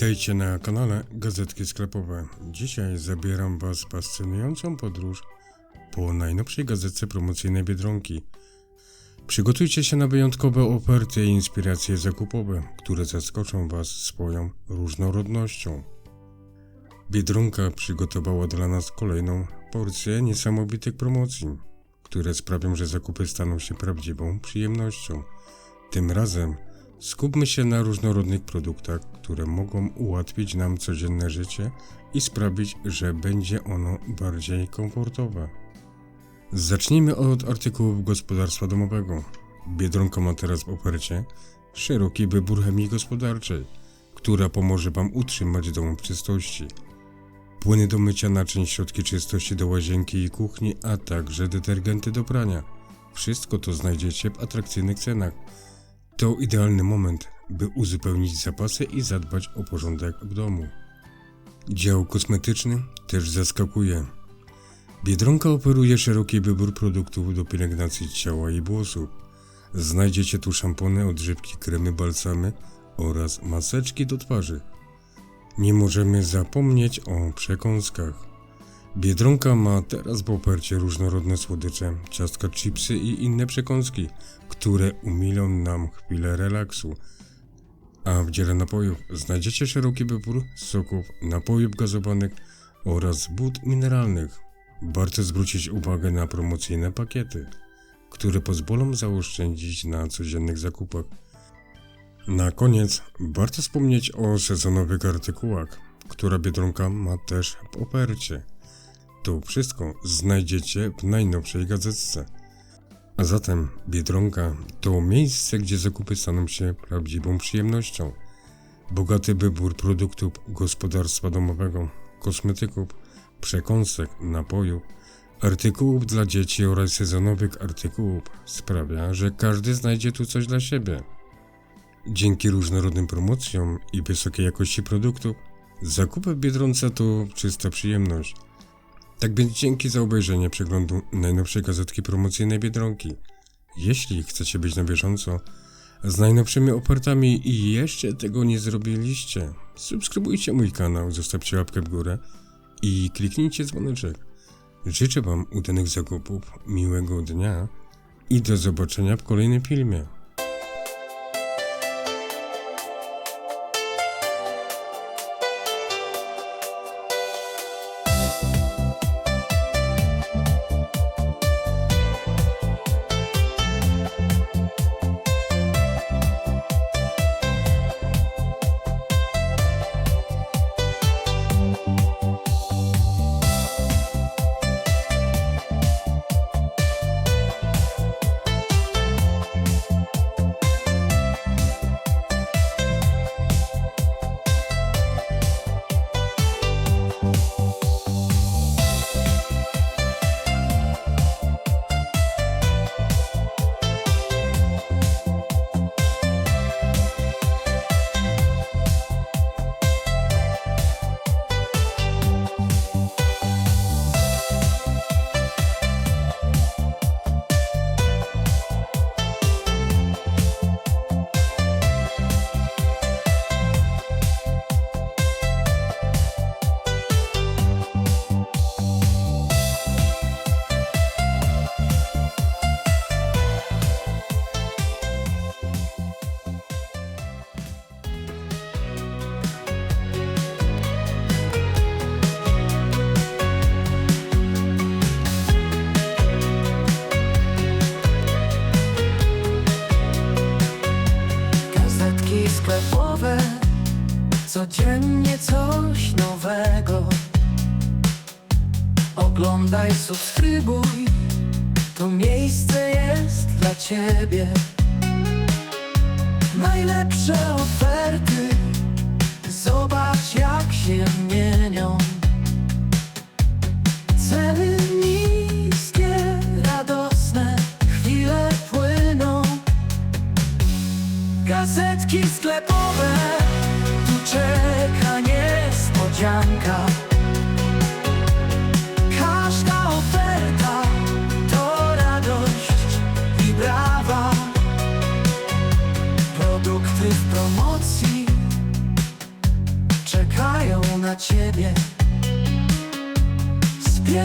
Witajcie na kanale Gazetki Sklepowe. Dzisiaj zabieram Was w fascynującą podróż po najnowszej gazetce promocyjnej Biedronki. Przygotujcie się na wyjątkowe oferty i inspiracje zakupowe, które zaskoczą Was swoją różnorodnością. Biedronka przygotowała dla nas kolejną porcję niesamowitych promocji, które sprawią, że zakupy staną się prawdziwą przyjemnością. Tym razem skupmy się na różnorodnych produktach, które mogą ułatwić nam codzienne życie i sprawić, że będzie ono bardziej komfortowe. Zacznijmy od artykułów gospodarstwa domowego. Biedronka ma teraz w ofercie szeroki wybór chemii gospodarczej, która pomoże Wam utrzymać dom w czystości. Płyny do mycia naczyń, środki czystości do łazienki i kuchni, a także detergenty do prania. Wszystko to znajdziecie w atrakcyjnych cenach. To idealny moment, by uzupełnić zapasy i zadbać o porządek w domu. Dział kosmetyczny też zaskakuje. Biedronka oferuje szeroki wybór produktów do pielęgnacji ciała i włosów. Znajdziecie tu szampony, odżywki, kremy, balsamy oraz maseczki do twarzy. Nie możemy zapomnieć o przekąskach. Biedronka ma teraz w ofercie różnorodne słodycze, ciastka, chipsy i inne przekąski, które umilą nam chwilę relaksu. A w dziele napojów znajdziecie szeroki wybór soków, napojów gazowanych oraz wód mineralnych. Warto zwrócić uwagę na promocyjne pakiety, które pozwolą zaoszczędzić na codziennych zakupach. Na koniec warto wspomnieć o sezonowych artykułach, które Biedronka ma też w ofercie. To wszystko znajdziecie w najnowszej gazetce. A zatem Biedronka to miejsce, gdzie zakupy staną się prawdziwą przyjemnością. Bogaty wybór produktów gospodarstwa domowego, kosmetyków, przekąsek, napojów, artykułów dla dzieci oraz sezonowych artykułów sprawia, że każdy znajdzie tu coś dla siebie. Dzięki różnorodnym promocjom i wysokiej jakości produktów, zakupy w Biedronce to czysta przyjemność. Tak więc dzięki za obejrzenie przeglądu najnowszej gazetki promocyjnej Biedronki. Jeśli chcecie być na bieżąco z najnowszymi ofertami i jeszcze tego nie zrobiliście, subskrybujcie mój kanał, zostawcie łapkę w górę i kliknijcie dzwoneczek. Życzę Wam udanych zakupów, miłego dnia i do zobaczenia w kolejnym filmie. Ciebie. Najlepsze oferty, zobacz jak się mienią. Ceny niskie, radosne, chwile płyną. Gazetki sklepowe, tu czeka niespodzianka.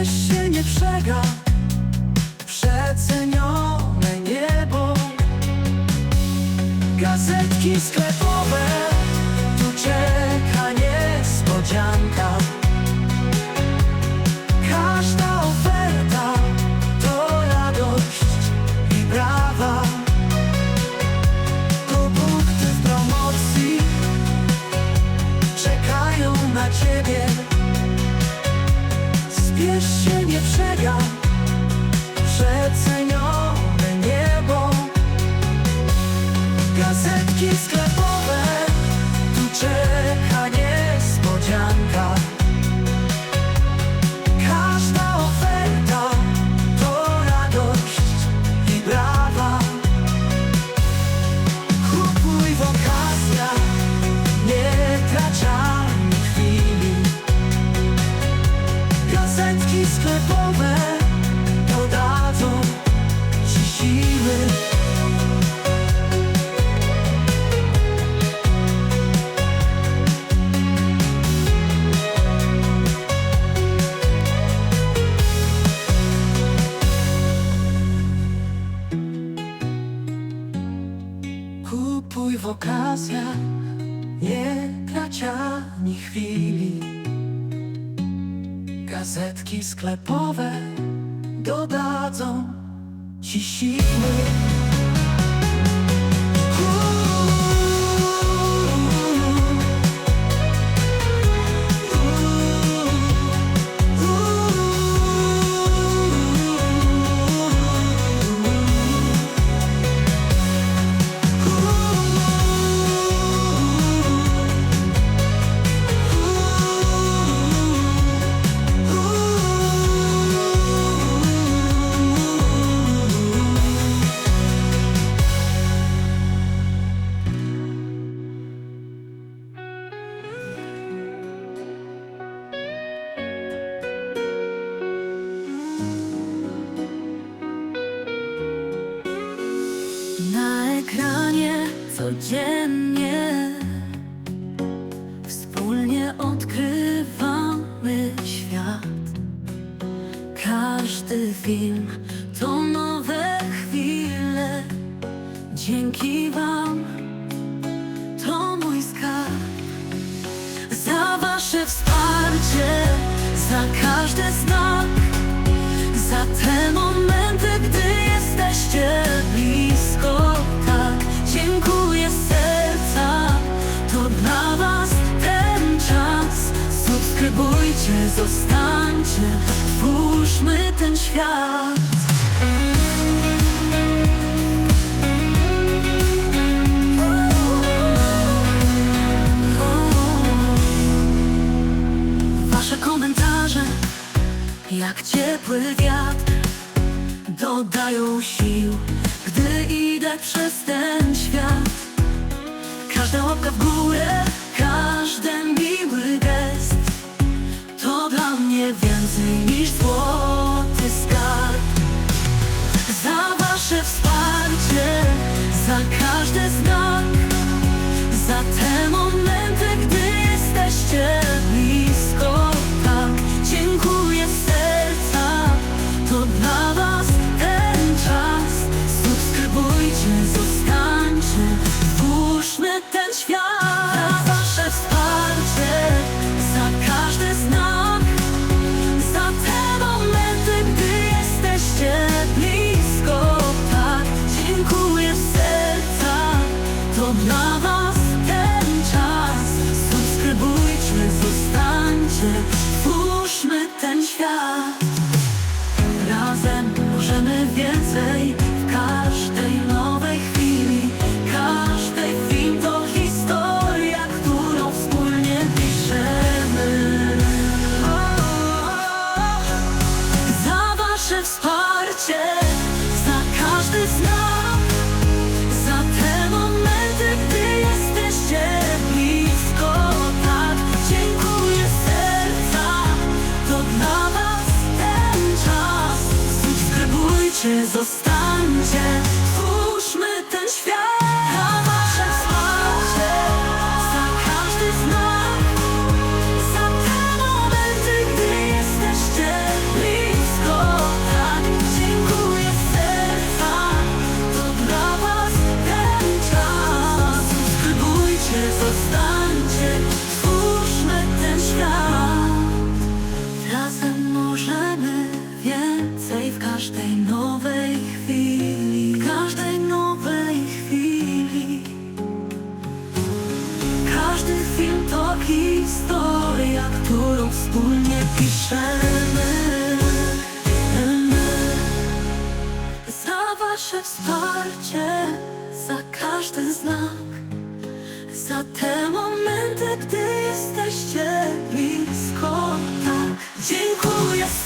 Się nie przega. Przecenione niebo. Gazetki sklepowe sklepowe dodadzą ci siły. codziennie Wspólnie odkrywamy świat. Każdy film to nowe chwile. Dzięki Wam to mój skarb. Za Wasze wsparcie, za każdy znak Za te momenty, gdy jesteście Zostańcie, zostańcie, twórzmy ten świat. Wasze komentarze, jak ciepły wiatr Dodają sił, gdy idę przez ten świat. Każda łapka w górę każde znak na was ten czas. Subskrybujcie, zostańcie, twórzmy ten świat. Razem możemy więcej. Za wasze wsparcie, za każdy znak Za te momenty, gdy jesteście blisko. Tak, dziękuję.